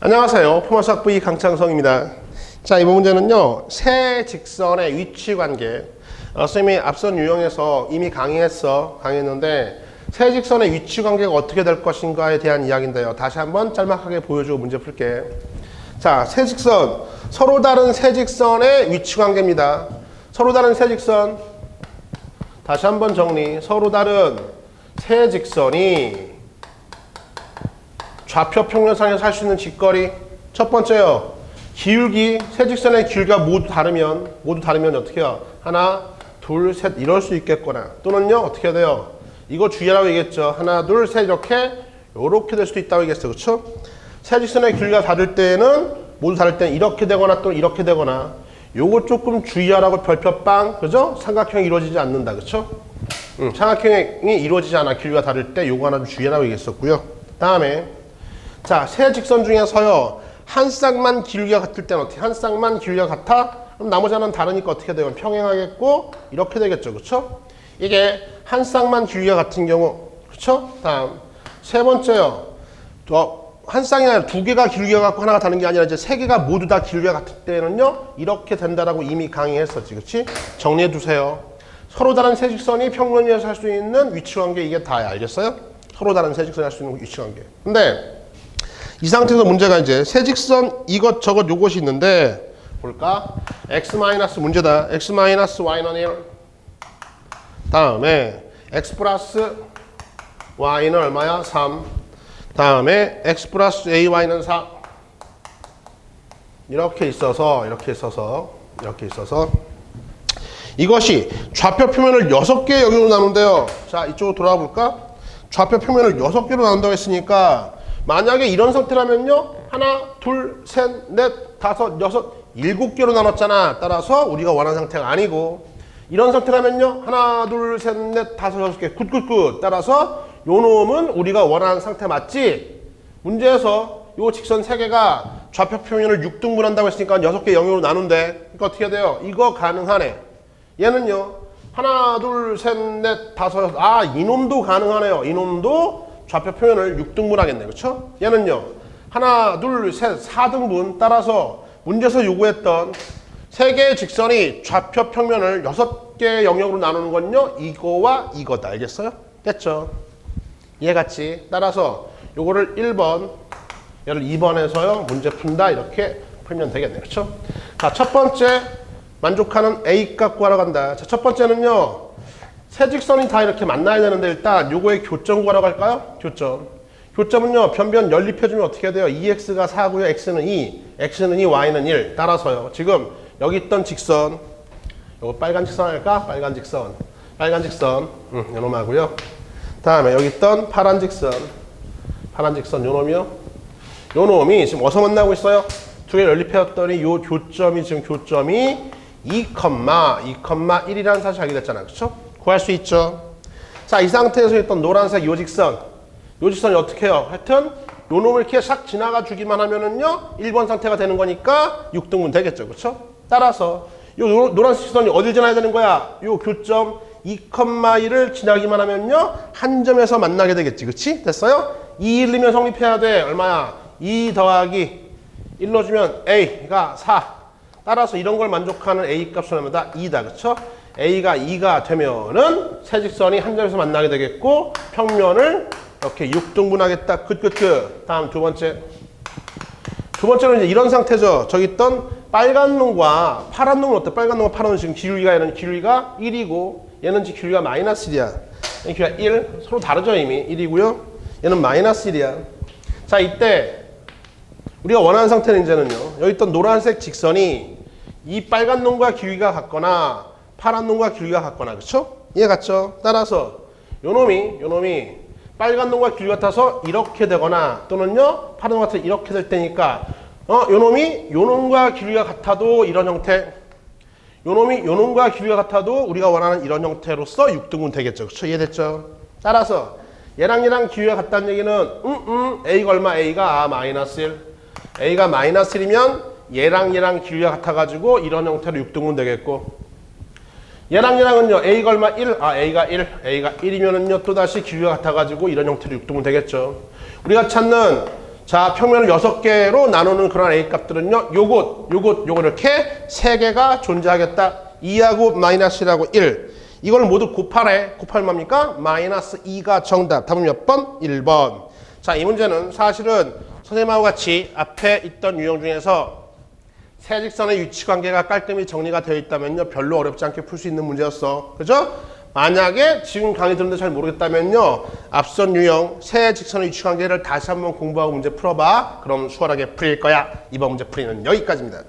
안녕하세요. 포마수학 V 강창성입니다. 자, 이번 문제는요. 세 직선의 위치 관계. 어, 선생님이 앞선 유형에서 이미 강의했어. 강의했는데 세 직선의 위치 관계가 어떻게 될 것인가에 대한 이야기인데요. 다시 한번 짤막하게 보여주고 문제 풀게. 자, 세 직선. 서로 다른 세 직선의 위치 관계입니다. 서로 다른 세 직선. 다시 한번 정리. 서로 다른 세 직선이 좌표 평면상에서 할 수 있는 직거리. 첫 번째요. 기울기 세 직선의 길이가 모두 다르면 모두 다르면 어떻게 해요? 하나 둘 셋 이럴 수 있겠거나. 또는요 어떻게 해야 돼요? 이거 주의하라고 얘기했죠. 하나 둘 셋 이렇게 요렇게 될 수도 있다고 얘기했어 그쵸? 세 직선의 길이가 다를 때는 모두 다를 때는 이렇게 되거나 또 이렇게 되거나. 요거 조금 주의하라고 별표 빵 그죠? 삼각형이 이루어지지 않는다. 그쵸? 음, 삼각형이 이루어지지 않아. 길이가 다를 때 요거 하나 좀 주의하라고 얘기했었고요. 다음에 자, 세 직선 중에서요. 한 쌍만 길이가 같을 때는 어떻게? 한 쌍만 길이가 같아? 그럼 나머지 하나는 다르니까 어떻게 돼요? 평행하겠고 이렇게 되겠죠. 그렇죠? 이게 한 쌍만 길이가 같은 경우 그렇죠? 다음 세 번째요. 또한 쌍이 아니라 두 개가 길이가 같고 하나가 다른 게 아니라 이제 세 개가 모두 다 길이가 같을 때는요. 이렇게 된다라고 이미 강의했었지. 그렇지? 정리해 두세요. 서로 다른 세 직선이 평면에서 할 수 있는 위치 관계 이게 다야. 알겠어요? 서로 다른 세 직선이 할 수 있는 위치 관계. 근데 이 상태에서 문제가 이제 세직선 이것 저것 요것이 있는데 볼까? x 마이너스 문제다. x 마이너스 y는 1. 다음에 x 플러스 y는 얼마야? 3. 다음에 x 플러스 ay는 4. 이렇게 있어서 이렇게 있어서 이렇게 있어서 이것이 좌표 표면을 6개의 영역으로 나눈대요. 자, 이쪽으로 돌아와 볼까? 좌표 표면을 6개로 나눈다고 했으니까 만약에 이런 상태라면요. 하나, 둘, 셋, 넷, 다섯, 여섯, 일곱 개로 나눴잖아. 따라서 우리가 원하는 상태가 아니고 이런 상태라면요. 하나, 둘, 셋, 넷, 다섯, 여섯 개. 굿굿굿. 따라서 요 놈은 우리가 원하는 상태 맞지? 문제에서 요 직선 세 개가 좌표 표면을 6등분 한다고 했으니까 여섯 개 영역으로 나눈대. 그러니까 어떻게 돼요? 이거 가능하네. 얘는요. 하나, 둘, 셋, 넷, 다섯, 여섯. 아, 이놈도 가능하네요. 이놈도 좌표 표현을 6등분 하겠네. 그렇죠? 얘는요. 하나, 둘, 셋, 4등분 따라서 문제에서 요구했던 세 개의 직선이 좌표 평면을 6개의 영역으로 나누는 건요. 이거와 이거다. 알겠어요? 됐죠? 이해갔지? 따라서 요거를 1번, 얘를 2번에서요. 문제 푼다. 이렇게 풀면 되겠네. 그렇죠? 자, 첫 번째 만족하는 A 값 구하러 간다. 자, 첫 번째는요. 세 직선이 다 이렇게 만나야 되는데 일단 요거의 교점 구하러 갈까요? 교점. 교점은요. 변변 연립해주면 어떻게 돼요? 2x가 4고요. x는 2, x는 2, y는 1. 따라서요. 지금 여기 있던 직선 요거 빨간 직선 할까? 빨간 직선. 빨간 직선. 음, 요놈 하고요. 다음에 여기 있던 파란 직선. 파란 직선 요놈이요. 요놈이 지금 어디서 만나고 있어요? 두 개 연립해왔더니 요 교점이 지금 교점이 2, 2,1이라는 사실 알게 됐잖아요. 그렇죠? 구할 수 있죠. 자, 이 상태에서 있던 노란색 요 직선. 요 직선이 어떻게 해요? 하여튼 요 놈을 이렇게 싹 지나가 주기만 하면은요. 1번 상태가 되는 거니까 6등분 되겠죠. 그렇죠? 따라서 요 노- 노란색 직선이 어딜 지나야 되는 거야? 요 교점 2,1을 지나기만 하면요. 한 점에서 만나게 되겠지. 그렇지? 됐어요? 2, 1이면 성립해야 돼. 얼마야? 2 더하기 1로 주면 A가 4. 따라서 이런 걸 만족하는 A 값은 얼마다? 2다. 그쵸? A가 2가 되면은 세 직선이 한 점에서 만나게 되겠고 평면을 이렇게 6등분하겠다. 끝끝끝. 다음 두 번째. 두 번째는 이제 이런 상태죠. 저기 있던 빨간 놈과 파란 놈은 어때? 빨간 놈과 파란 놈은 지금 기울기가 얘는 기울기가 1이고 얘는 지금 기울기가 마이너스 1이야. 얘는 기울기가 1. 서로 다르죠 이미. 1이고요. 얘는 마이너스 1이야. 자 이때 우리가 원하는 상태는 이제는요. 여기 있던 노란색 직선이 이 빨간 놈과 기울기가 같거나 파란 놈과 기울기가 같거나 그렇죠? 이해 갔죠? 따라서 요 놈이 요 놈이 빨간 놈과 기울기 같아서 이렇게 되거나 또는요 파란 놈 같아서 이렇게 될 때니까 어, 요 놈이 요 놈과 기울기가 같아도 이런 형태 요 놈이 요 놈과 길이가 같아도 우리가 원하는 이런 형태로서 6등분 되겠죠. 그렇죠? 이해됐죠? 따라서 얘랑 얘랑 기울기가 같다는 얘기는 음, 음, A가 얼마? A가 아, 마이너스 1. A가 마이너스 1이면 얘랑 얘랑 길이가 같아가지고 이런 형태로 6등분 되겠고 얘랑 얘랑은요 A가 얼마? 1. 아 A가 1. A가 1이면은요 또다시 길이가 같아가지고 이런 형태로 6등분 되겠죠. 우리가 찾는 자, 평면을 여섯 개로 나누는 그런 A 값들은요. 요것, 요것, 요것 이렇게 세 개가 존재하겠다. 2하고 마이너스 1하고 1. 이걸 모두 곱하래. 곱하면 뭡니까? 마이너스 2가 정답. 답은 몇 번? 1번. 자, 이 문제는 사실은 선생님하고 같이 앞에 있던 유형 중에서 세 직선의 위치 관계가 깔끔히 정리가 되어 있다면요. 별로 어렵지 않게 풀 수 있는 문제였어. 그죠? 만약에 지금 강의 들었는데 잘 모르겠다면요. 앞선 유형 세 직선의 위치 관계를 다시 한번 공부하고 문제 풀어봐. 그럼 수월하게 풀릴 거야. 이번 문제 풀이는 여기까지입니다.